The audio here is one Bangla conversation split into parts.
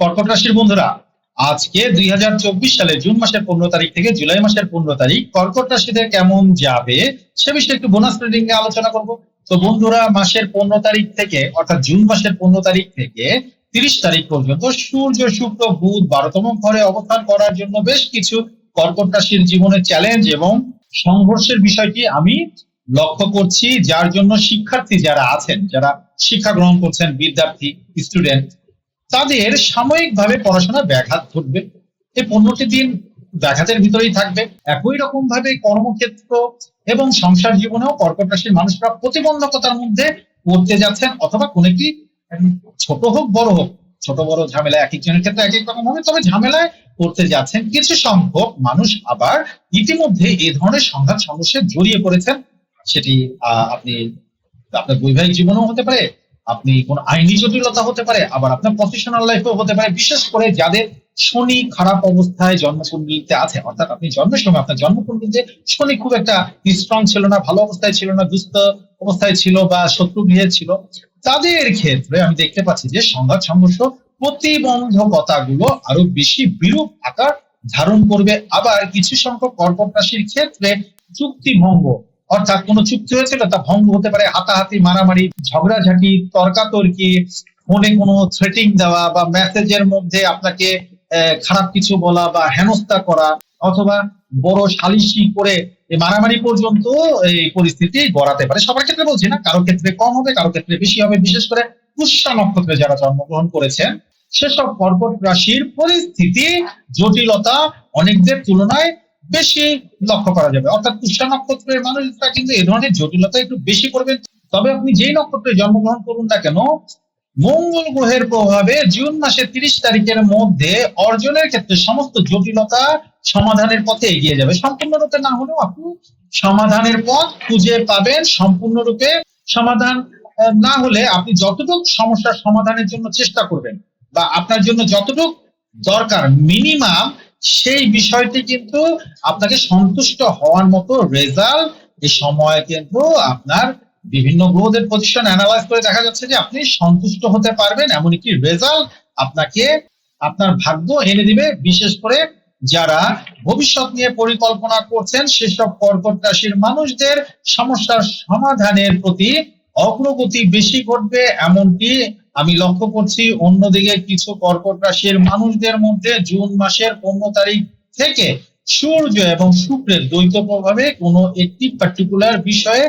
কর্কট রাশির বন্ধুরা, আজকে দুই সালে জুন মাসের পনেরো তারিখ থেকে জুলাই মাসের পনেরো তারিখ কর্কট রাশিদের কেমন যাবে সে বিষয়ে একটু বোনাস নিয়ে আলোচনা করব। তো বন্ধুরা, মাসের পনেরো তারিখ থেকে, অর্থাৎ জুন মাসের পনেরো তারিখ থেকে তিরিশ তারিখ পর্যন্ত সূর্য, শুক্র, বুধ বারোতম ঘরে অবস্থান করার জন্য বেশ কিছু কর্কট রাশির জীবনে চ্যালেঞ্জ এবং সংঘর্ষের বিষয়টি আমি লক্ষ্য করছি, যার জন্য শিক্ষার্থী যারা আছেন, যারা শিক্ষা গ্রহণ করছেন, বিদ্যার্থী স্টুডেন্ট তাদের সাময়িকভাবে পড়াশোনা ব্যাঘাত ঘটবে। এই পনেরোটি দিন ব্যাঘাতের ভিতরেই থাকবে। একই রকম ভাবে কর্মক্ষেত্র এবং সংসার জীবনেও কর্কট রাশির মানুষরা প্রতিবন্ধকতার মধ্যে পড়তে যাচ্ছেন, অথবা কোন একটি ছোট হোক, বড় হোক, ছোট বড় ঝামেলা, এক একজনের ক্ষেত্রে এক এক রকম হবে, তবে ঝামেলায় পড়তে যাচ্ছেন। কিছু সংখ্যক মানুষ আবার ইতিমধ্যে এই ধরনের সংঘাত সংঘর্ষে জড়িয়ে পড়েছেন। সেটি আপনি, আপনার বৈবাহিক জীবনেও হতে পারে আপনি কোন আইনি জটিলতা হতে পারে, আবার আপনার প্রফেশনাল লাইফেও হতে পারে। বিশেষ করে যাদের শনি খারাপ অবস্থায় জন্মকুণ্ডলিতে আছে, অর্থাৎ আপনি জন্মের সময় আপনার জন্মকুণ্ডলিতে শনি খুব একটা স্ট্রং ছিল না, ভালো অবস্থায় ছিল না, দুস্থ অবস্থায় ছিল বা শত্রু গৃহে ছিল। তাদের ক্ষেত্রে আমি দেখতে পাচ্ছি যে সংঘাত সংঘর্ষ প্রতিবন্ধকতাগুলো আরও বেশি বিরূপ আকার ধারণ করবে। আবার কিছু সংখ্যক কর্কট রাশির ক্ষেত্রে চুক্তি ভঙ্গ অর্থাৎ কোনো চুক্তি হয়েছিল? তা ভঙ্গ হতে পারে, হাতাহাতি, মারামারি, ঝগড়াঝাটি, তর্কাতর্কি, ফোনে কোনো থ্রেটিং দেওয়া বা মেসেজের মধ্যে আপনাকে খারাপ কিছু বলা বা হেনস্থা করা অথবা বড় সালিশি করে মারামারি পর্যন্ত এই পরিস্থিতি গড়াতে পারে। সবার ক্ষেত্রে বলছি না, কারও ক্ষেত্রে কম হবে, কারও ক্ষেত্রে বেশি হবে। বিশেষ করে পুষ্যা নক্ষত্রে যারা জন্মগ্রহণ করেছেন, সেসব কর্কট রাশির পরিস্থিতি, জটিলতা অনেকদের তুলনায় বেশি লক্ষ্য করা যাবে। অর্থাৎ পুষ্যা নক্ষত্রের মানুষরা কিন্তু এই ধরনের জটিলতা একটু বেশি করবেন। তবে আপনি যেই নক্ষত্রে জন্মগ্রহণ করুন না কেন, মঙ্গল গ্রহের প্রভাবে জুন মাসের তিরিশ তারিখের মধ্যে অর্জনের ক্ষেত্রে সমস্ত জটিলতা সমাধানের পথে এগিয়ে যাবে। সম্পূর্ণরূপে না হলেও আপনি সমাধানের পথ খুঁজে পাবেন। সম্পূর্ণরূপে সমাধান না হলে আপনি যতটুকু সমস্যার সমাধানের জন্য চেষ্টা করবেন বা আপনার জন্য যতটুকু দরকার মিনিমাম সেই বিষয়টি কিন্তু আপনাকে সন্তুষ্ট হওয়ার মতো রেজাল্ট এই সময় কিন্তু আপনার বিভিন্ন গ্রহদের পজিশন অ্যানালাইজ করে দেখা যাচ্ছে যে আপনি সন্তুষ্ট হতে পারবেন এমন একটি রেজাল্ট আপনাকে আপনার ভাগ্য এনে দিবে। বিশেষ করে যারা ভবিষ্যৎ নিয়ে পরিকল্পনা করছেন, সেসব কর্কট রাশির মানুষদের সমস্যার সমাধানের প্রতি অগ্রগতি বেশি ঘটবে এমনটি আমি লক্ষ্য করছি অন্যদিকে কিছু কর্কট রাশির মানুষদের মধ্যে জুন মাসের পনেরো তারিখ থেকে সূর্য এবং শুক্রের দ্বৈত প্রভাবে কোনো একটি পার্টিকুলার বিষয়ে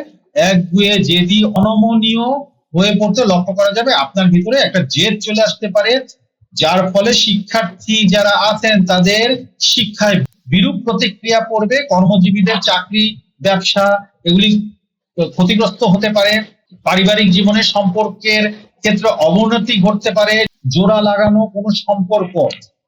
একগুয়ে জেদি অনমনীয় হয়ে পড়তে লক্ষ্য করা যাবে। আপনার ভিতরে একটা জেদ চলে আসতে পারে, যার ফলে শিক্ষার্থী যারা আছেন তাদের শিক্ষায় বিরূপ প্রতিক্রিয়া পড়বে। কর্মজীবীদের চাকরি, ব্যবসা এগুলি ক্ষতিগ্রস্ত হতে পারে। পারিবারিক জীবনে সম্পর্কের ক্ষেত্রে অবনতি ঘটতে পারে, জোড়া লাগানো কোনো সম্পর্ক।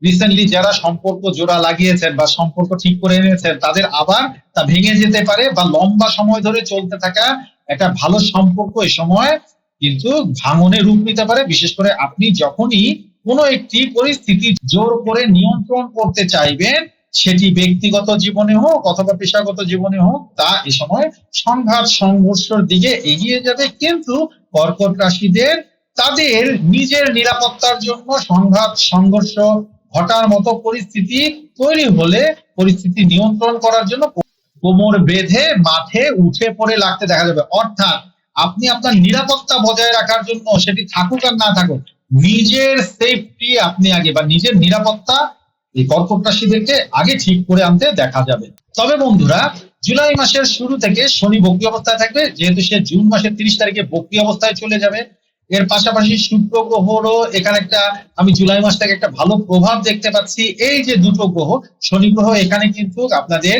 রিসেন্টলি যারা সম্পর্ক জোড়া লাগিয়েছেন বা সম্পর্ক ঠিক করে এনেছেন, তাদের আবার তা ভেঙে যেতে পারে বা লম্বা সময় ধরে চলতে থাকা একটা ভালো সম্পর্ক এই সময় কিন্তু ভাঙনে রূপ নিতে পারে। বিশেষ করে আপনি যখনই কোনো একটি পরিস্থিতি জোর করে নিয়ন্ত্রণ করতে চাইবেন, সেটি ব্যক্তিগত জীবনে হোক অথবা পেশাগত জীবনে হোক, তা এ সময় সংঘাত, সংঘর্ষের দিকে এগিয়ে যাবে। কিন্তু কর্কট রাশিদের তাদের নিজের নিরাপত্তার জন্য সংঘাত, সংঘর্ষ ঘটার মতো পরিস্থিতি তৈরি হলে পরিস্থিতি নিয়ন্ত্রণ করার জন্য কোমর বেঁধে মাঠে উঠে পড়ে লাগতে দেখা যাবে। অর্থাৎ আপনি আপনার নিরাপত্তা বজায় রাখার জন্য সেটি থাকুক আর না থাকুক, নিজের সেফটি আপনি আগে বা নিজের নিরাপত্তা এই কর্কট রাশিদেরকে আগে ঠিক করে আনতে দেখা যাবে। তবে বন্ধুরা, জুলাই মাসের শুরু থেকে শনি বক্রি অবস্থায় থাকবে। যেহেতু সে জুন মাসের তিরিশ তারিখে বক্রি অবস্থায় চলে যাবে এর পাশাপাশি শুক্র গ্রহরও এখানে একটা, আমি জুলাই মাস থেকে একটা ভালো প্রভাব দেখতে পাচ্ছি। এই যে দুটো গ্রহ, শনি গ্রহ এখানে কিন্তু আপনাদের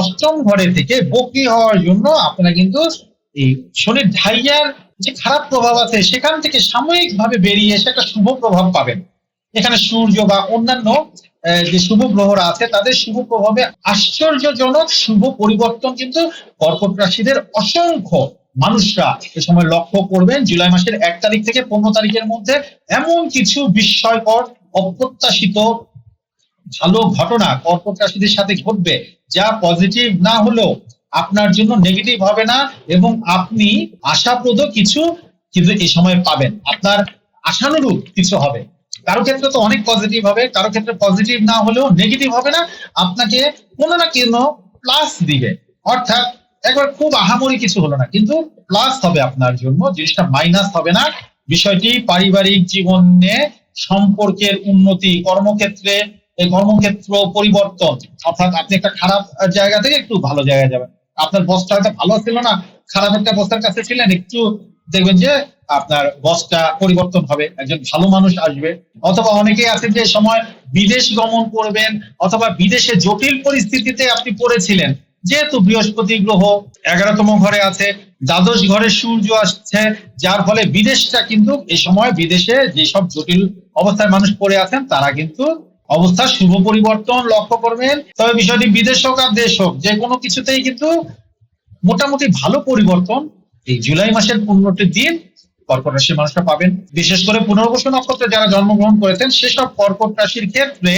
অষ্টম ঘরে থেকে বক্রি হওয়ার জন্য আপনারা কিন্তু এই শনির ঢাইয়ার যে খারাপ প্রভাব আছে, সেখান থেকে সাময়িক ভাবে বেরিয়ে এসে একটা শুভ প্রভাব পাবেন। এখানে সূর্য বা অন্যান্য যে শুভ গ্রহরা আছে, তাদের শুভ প্রভাবে আশ্চর্যজনক শুভ পরিবর্তন কিন্তু কর্কট রাশিদের অসংখ্য। মানুষরা এ সময় লক্ষ্য করবেন জুলাই মাসের এক তারিখ থেকে পনেরো তারিখের মধ্যে এমন কিছু বিস্ময়কর, অপ্রত্যাশিত ভালো ঘটনা কর্কট রাশিদের সাথে ঘটবে যা পজিটিভ না হলেও আপনার জন্য নেগেটিভ হবে না এবং আপনি আশাপ্রদ কিছু কিন্তু এই সময় পাবেন। আপনার আশানুরূপ কিছু হবে। কারও ক্ষেত্রে তো অনেক পজিটিভ হবে, কারও ক্ষেত্রে পজিটিভ না হলেও নেগেটিভ হবে না। আপনাকে কোনো না কোনো প্লাস দিবে। অর্থাৎ একবার খুব আহামরি কিছু হলো না, কিন্তু প্লাস হবে আপনার জন্য, জিনিসটা মাইনাস হবে না। বিষয়টি পারিবারিক জীবনে সম্পর্কের উন্নতি, কর্মক্ষেত্রে কর্মক্ষেত্র পরিবর্তন, অর্থাৎ আপনি একটা খারাপ জায়গা থেকে একটু ভালো জায়গায় যাবেন। আপনার বসটা হয়তো ভালো ছিল না, খারাপ একটা বসের কাছে ছিলেন, একটু দেখবেন যে আপনার বসটা পরিবর্তন হবে, একজন ভালো মানুষ আসবে। অথবা অনেকেই আছেন যে সময় বিদেশ গমন করবেন, অথবা বিদেশে জটিল পরিস্থিতিতে আপনি পড়েছিলেন যেহেতু বৃহস্পতি গ্রহ এগারোতম ঘরে আছে, দ্বাদশ ঘরে সূর্য আসছে, যার ফলে বিদেশটা কিন্তু এই সময় বিদেশে যেসব জটিল অবস্থায় মানুষ পড়ে আছেন, তারা কিন্তু অবস্থার শুভ পরিবর্তন লক্ষ্য করবেন। তবে বিষয়টি বিদেশ হোক আর দেশ হোক, যে কোনো কিছুতেই কিন্তু মোটামুটি ভালো পরিবর্তন এই জুলাই মাসের পনেরোটি দিন কর্কট রাশির মানুষরা পাবেন। বিশেষ করে পুনর্বসু নক্ষত্রে যারা জন্মগ্রহণ করেছেন, সেসব কর্কট রাশির ক্ষেত্রে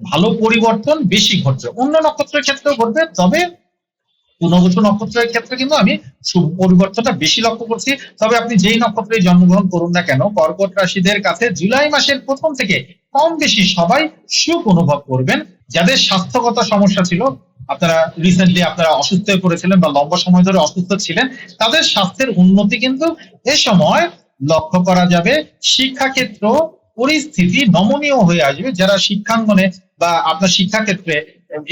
ভালো পরিবর্তন বেশি ঘটবে অন্য নক্ষত্রের ক্ষেত্রেও ঘটবে, তবে পুনর্বসু নক্ষত্রের ক্ষেত্রে কিন্তু আমি শুভ পরিবর্তনটা বেশি লক্ষ্য করছি। তবে আপনি যেই নক্ষত্রে জন্মগ্রহণ করুন না কেন, কর্কট রাশিদের কাছে জুলাই মাসের প্রথম থেকে কম বেশি সবাই সুখ অনুভব করবেন। যাদের স্বাস্থ্যগত সমস্যা ছিল, আপনারা রিসেন্টলি আপনারা অসুস্থ হয়ে পড়েছিলেন বা লম্বা সময় ধরে অসুস্থ ছিলেন, তাদের স্বাস্থ্যের উন্নতি কিন্তু এ সময় লক্ষ্য করা যাবে। শিক্ষাক্ষেত্র পরিস্থিতি নমনীয় হয়ে আসবে। যারা শিক্ষাঙ্গনে বা আপনার শিক্ষাক্ষেত্রে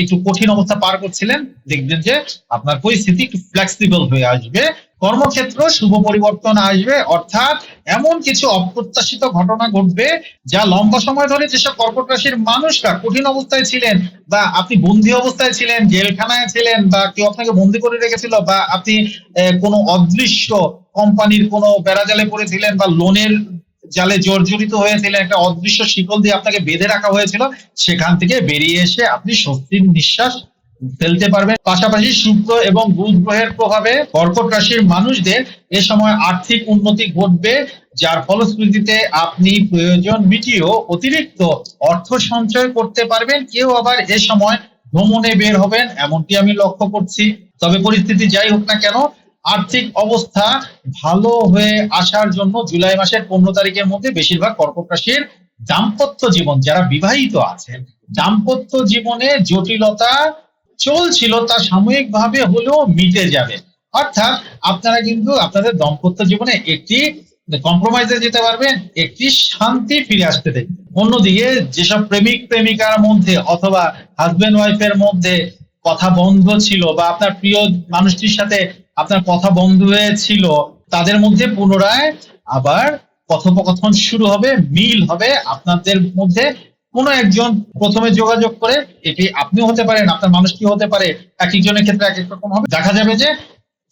একটু কঠিন অবস্থা পার করছিলেন, দেখবেন যে আপনার পরিস্থিতি একটু ফ্লেক্সিবল হয়ে আসবে। কর্মক্ষেত্র শুভ পরিবর্তন আসবে। অর্থাৎ এমন কিছু অপ্রত্যাশিত ঘটনা ঘটবে যা লম্বা সময় ধরে যেসব কর্কট রাশির মানুষরা কঠিন অবস্থায় ছিলেন বা আপনি বন্দি অবস্থায় ছিলেন, জেলখানায় ছিলেন বা কেউ আপনাকে বন্দি করে রেখেছিল বা আপনি কোনো অদৃশ্য কোম্পানির কোনো বেড়াজালে পড়েছিলেন বা লোনের জালে জর্জরিত হয়েছিলেন একটা অদৃশ্য শিকল দিয়ে আপনাকে বেঁধে রাখা হয়েছিল, সেখান থেকে বেরিয়ে এসে আপনি স্বস্তির নিঃশ্বাস ফেলতে পারবেন। পাশাপাশি শুক্র এবং বুধ গ্রহের প্রভাবে কর্কট রাশির মানুষদের এ সময় আর্থিক উন্নতি ঘটবে, যার ফলশ্রুতিতে আপনি প্রয়োজন মিটিয়েও অতিরিক্ত অর্থ সঞ্চয় করতে পারবেন। কেউ আবার এ সময় ভ্রমণে বের হবেন, এমনটি আমি লক্ষ্য করছি। তবে পরিস্থিতি যাই হোক না কেন আর্থিক অবস্থা ভালো হয়ে আসার জন্য জুলাই মাসের পনেরো তারিখের মধ্যে বেশিরভাগ কর্কট রাশির দাম্পত্য জীবন, যারা বিবাহিত আছেন, দাম্পত্য জীবনে জটিলতা চলছিল তা সাময়িকভাবে হলেও মিটে যাবে। অর্থাৎ আপনারা কিন্তু আপনাদের দাম্পত্য জীবনে একটি কম্প্রোমাইজে যেতে পারবেন, একটি শান্তি ফিরে আসতে দেখবেন। অন্যদিকে যেসব প্রেমিক, প্রেমিকার মধ্যে অথবা হাজবেন্ড ওয়াইফের মধ্যে কথা বন্ধ ছিল বা আপনার প্রিয় মানুষটির সাথে আপনার কথা বন্ধ হয়েছিল, তাদের মধ্যে পুনরায় আবার কথোপকথন শুরু হবে, মিল হবে আপনাদের মধ্যে। কোনো একজন প্রথমে যোগাযোগ করে, এটি আপনিও হতে পারেন, আপনার মানুষ কি হতে পারে, এক একজনের ক্ষেত্রে এক এক রকম হবে। দেখা যাবে যে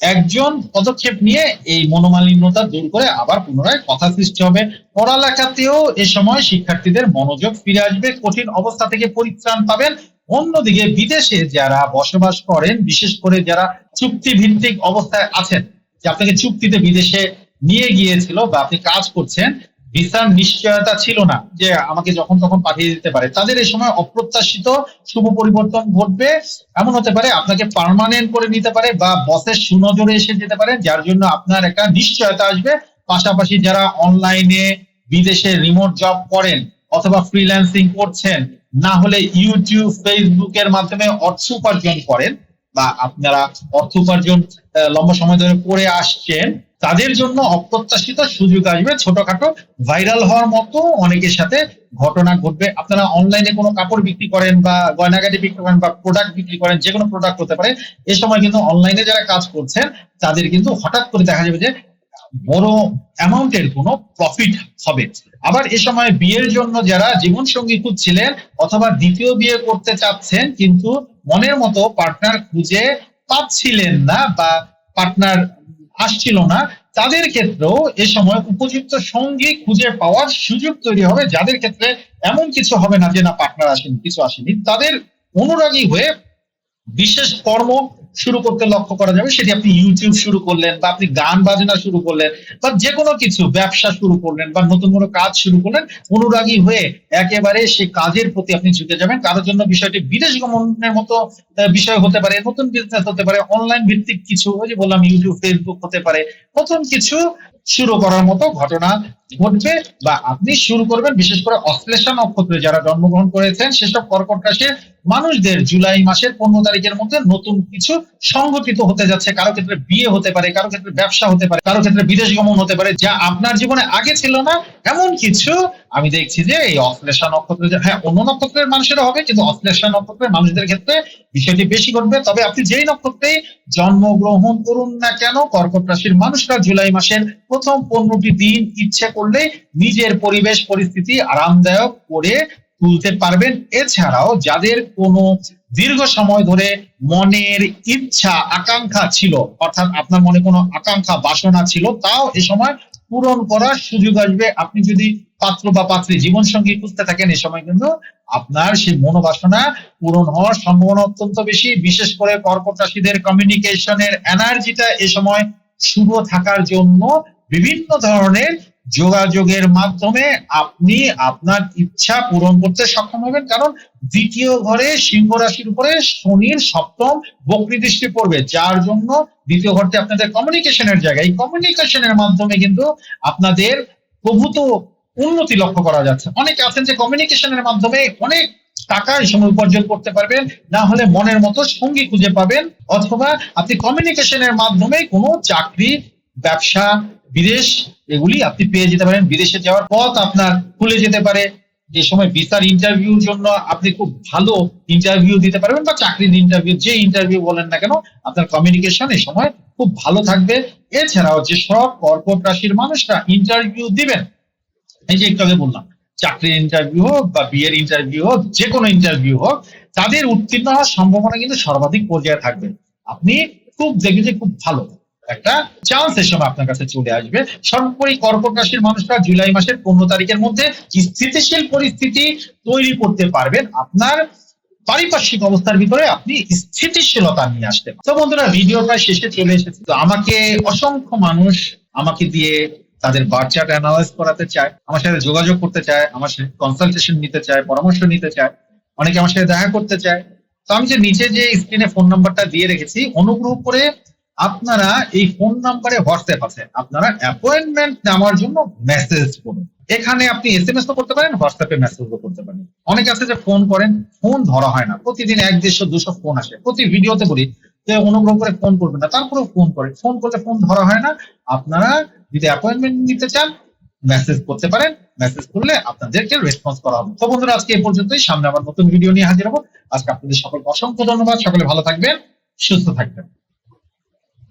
একজন পদক্ষেপ নিয়ে এই মনোমালিন্যতা দূর করে আবার পুনরায় কথা সৃষ্টি হবে। পড়ালেখাতেও এ সময় শিক্ষার্থীদের মনোযোগ ফিরে আসবে, কঠিন অবস্থা থেকে পরিত্রাণ পাবেন। অন্যদিকে বিদেশে যারা বসবাস করেন, বিশেষ করে যারা চুক্তি ভিত্তিক অবস্থায় আছেন, যে আপনাকে চুক্তিতে বিদেশে নিয়ে গিয়েছিল বা আপনি কাজ করছেন, ভিসার নিশ্চয়তা ছিল না যে আমাকে যখন তখন পাঠিয়ে দিতে পারে। তাদের এই সময় অপ্রত্যাশিত শুভ পরিবর্তন ঘটবে। এমন হতে পারে আপনাকে পার্মানেন্ট করে নিতে পারে বা বসের সুনজরে এসে যেতে পারে, যার জন্য আপনার একটা নিশ্চয়তা আসবে। পাশাপাশি যারা অনলাইনে বিদেশে রিমোট জব করেন অথবা ফ্রিল্যান্সিং করছেন না হলে ইউটিউব ফেসবুকের মাধ্যমে অর্থ উপার্জন করেন বা আপনারা অর্থ উপার্জন লম্বা সময় ধরে করে আসছেন, তাদের জন্য অপ্রত্যাশিত সুযোগ আসবে। ছোটখাটো ভাইরাল হওয়ার মতো অনেকের সাথে ঘটনা ঘটবে। আপনারা অনলাইনে কোনো কাপড় বিক্রি করেন বা গয়নাগাটি বিক্রি করেন বা প্রোডাক্ট বিক্রি করেন, যে কোনো প্রোডাক্ট হতে পারে। এ সময় কিন্তু অনলাইনে যারা কাজ করছেন, তাদের কিন্তু হঠাৎ করে দেখা যাবে যে বড় অ্যামাউন্টের কোনো প্রফিট হবে। আবার এ সময় বিয়ের জন্য যারা জীবন সঙ্গী খুঁজছিলেন অথবা দ্বিতীয় বিয়ে করতে চাচ্ছেন কিন্তু মনের মতো পার্টনার খুঁজে পাচ্ছিলেন না বা পার্টনার আসছিল না, তাদের ক্ষেত্রেও এ সময় উপযুক্ত সঙ্গী খুঁজে পাওয়ার সুযোগ তৈরি হবে। যাদের ক্ষেত্রে এমন কিছু হবে না যে না পার্টনার আসেনি, কিছু আসেনি, তাদের অনুরাগী হয়ে বিশেষ কর্ম শুরু করতে লক্ষ্য করা যাবে, সেটি আপনি ইউটিউব শুরু করলেন বা আপনি গান বাজনা শুরু করলেন বা যে কোনো কিছু, ব্যবসা শুরু করলেন বা নতুন কোনো কাজ শুরু করলেন, অনুরাগী হয়ে একেবারে সে কাজের প্রতি আপনি ঝুঁকে যাবেন। কারোর জন্য বিষয়টি বিদেশ গমনের মতো বিষয় হতে পারে, নতুন বিজনেস হতে পারে অনলাইন ভিত্তিক কিছু, ওই যে বললাম ইউটিউব ফেসবুক হতে পারে। নতুন কিছু শুরু করার মতো ঘটনা ঘটবে বা আপনি শুরু করবেন, বিশেষ করে অশ্লেষা নক্ষত্রে যারা জন্মগ্রহণ করেছেন, সেসব কর্কট রাশির মানুষদের জুলাই মাসের পনেরো তারিখের মধ্যে নতুন কিছু সংগঠিত হতে যাচ্ছে। কারও ক্ষেত্রে বিয়ে হতে পারে, কারও ক্ষেত্রে ব্যবসা হতে পারে, কারও ক্ষেত্রে বিদেশ গমন হতে পারে, যা আপনার জীবনে আগে ছিল না। এমন কিছু আমি দেখছি যে এই অশ্লেষা নক্ষত্রে হ্যাঁ অন্য নক্ষত্রের মানুষেরা হবে, কিন্তু অশ্লেষা নক্ষত্রের মানুষদের ক্ষেত্রে বিষয়টি বেশি ঘটবে। তবে আপনি যেই নক্ষত্রে জন্মগ্রহণ করুন না কেন, কর্কট রাশির মানুষরা জুলাই মাসের প্রথম পনেরোটি দিন ইচ্ছে করলে নিজের পরিবেশ, পরিস্থিতি আরামদায়ক করে তুলতে পারবেন। এছাড়াও যাদের কোনো দীর্ঘ সময় ধরে মনের ইচ্ছা, আকাঙ্ক্ষা ছিল, অর্থাৎ আপনার মনে কোনো আকাঙ্ক্ষা, বাসনা ছিল, তাও এ সময় পূরণ করার সুযোগ আসবে। আপনি যদি পাত্র বা পাত্রী জীবন সঙ্গী খুঁজতে থাকেন, এ সময় কিন্তু আপনার সেই মনোবাসনা পূরণ হওয়ার সম্ভাবনা অত্যন্ত বেশি। বিশেষ করে কর্কট রাশিদের কমিউনিকেশনের এনার্জিটা এ সময় শুভ থাকার জন্য বিভিন্ন ধরনের যোগাযোগের মাধ্যমে আপনি আপনার ইচ্ছা পূরণ করতে সক্ষম হবেন। কারণ দ্বিতীয় ঘরে সিংহ রাশির উপরে শনির সপ্তম বক্রী দৃষ্টি পড়বে, যার জন্য দ্বিতীয় ঘরটি আপনাদের কমিউনিকেশনের জায়গা। এই কমিউনিকেশনের মাধ্যমে কিন্তু আপনাদের প্রভূত উন্নতি লক্ষ্য করা যাচ্ছে। অনেকে আছেন যে কমিউনিকেশনের মাধ্যমে অনেক টাকা এই সময় উপার্জন করতে পারবেন, না হলে মনের মতো সঙ্গী খুঁজে পাবেন, অথবা আপনি কমিউনিকেশনের মাধ্যমে কোনো চাকরি, ব্যবসা, বিদেশ, এগুলি আপনি পেয়ে যেতে পারেন। বিদেশে যাওয়ার পথ আপনার খুলে যেতে পারে। যে সময় ভিসার ইন্টারভিউর জন্য আপনি খুব ভালো ইন্টারভিউ দিতে পারবেন বা চাকরির ইন্টারভিউ যে ইন্টারভিউ বলেন না কেন, আপনার কমিউনিকেশন এই সময় খুব ভালো থাকবে। এছাড়াও যে সব কর্কট রাশির মানুষরা ইন্টারভিউ দিবেন এই যে একটু আগে বললাম, চাকরির ইন্টারভিউ হোক বা বিয়ের ইন্টারভিউ হোক যে কোনো ইন্টারভিউ হোক, তাদের উত্তীর্ণ হওয়ার সম্ভাবনা কিন্তু সর্বাধিক পর্যায়ে থাকবে। আপনি খুব দেখবেন যে খুব ভালো একটা চান্স এর সময় আপনার কাছে চলে আসবে। সর্বোপরি কর্কট রাশির মানুষরা জুলাই মাসের পনেরো তারিখের মধ্যে স্থিতিশীল পরিস্থিতি তৈরি করতে পারবেন। আপনার পারিপার্শ্বিক অবস্থার ভিতরে আপনি স্থিতিশীলতা নিয়ে আসতে। তো বন্ধুরা ভিডিও প্রায় শেষে চলে এসেছে। তো আমাকে অসংখ্য মানুষ আমাকে দিয়ে তাদের বার চার্ট অ্যানালাইজ করাতে চায়, আমার সাথে যোগাযোগ করতে চায়, আমার সাথে কনসালটেশন নিতে চায়, পরামর্শ নিতে চায়, অনেকে আমার সাথে দেখা করতে চায়। তো আমি যে নিচে যে স্ক্রিনে ফোন নাম্বারটা দিয়ে রেখেছি, অনুগ্রহ করে আপনারা এই ফোন নাম্বারে হোয়াটসঅ্যাপ আছে। আপনারা অ্যাপয়েন্টমেন্ট নেওয়ার জন্য মেসেজ করুন। এখানে আপনি এসএমএস তো করতে পারেন হোয়াটসঅ্যাপে মেসেজও করতে পারেন। অনেকে আছে যে ফোন করেন ফোন ধরা হয় না। প্রতিদিন এক দেড়শো, দুশো ফোন আসে। প্রতি ভিডিওতে বলি যে অনুগ্রহ করে ফোন করবেন না। তারপরেও ফোন করে। ফোন করলে ফোন ধরা হয় না। আপনারা যদি অ্যাপয়েন্টমেন্ট নিতে চান মেসেজ করতে পারেন। মেসেজ করলে আপনাদেরকে রেসপন্স করা হবে। তো বন্ধুরা, আজকে এই পর্যন্তই। সামনে আবার নতুন ভিডিও নিয়ে হাজির হব। আজকে আপনাদের সকলকে অসংখ্য ধন্যবাদ। সকলে ভালো থাকবেন, সুস্থ থাকবেন।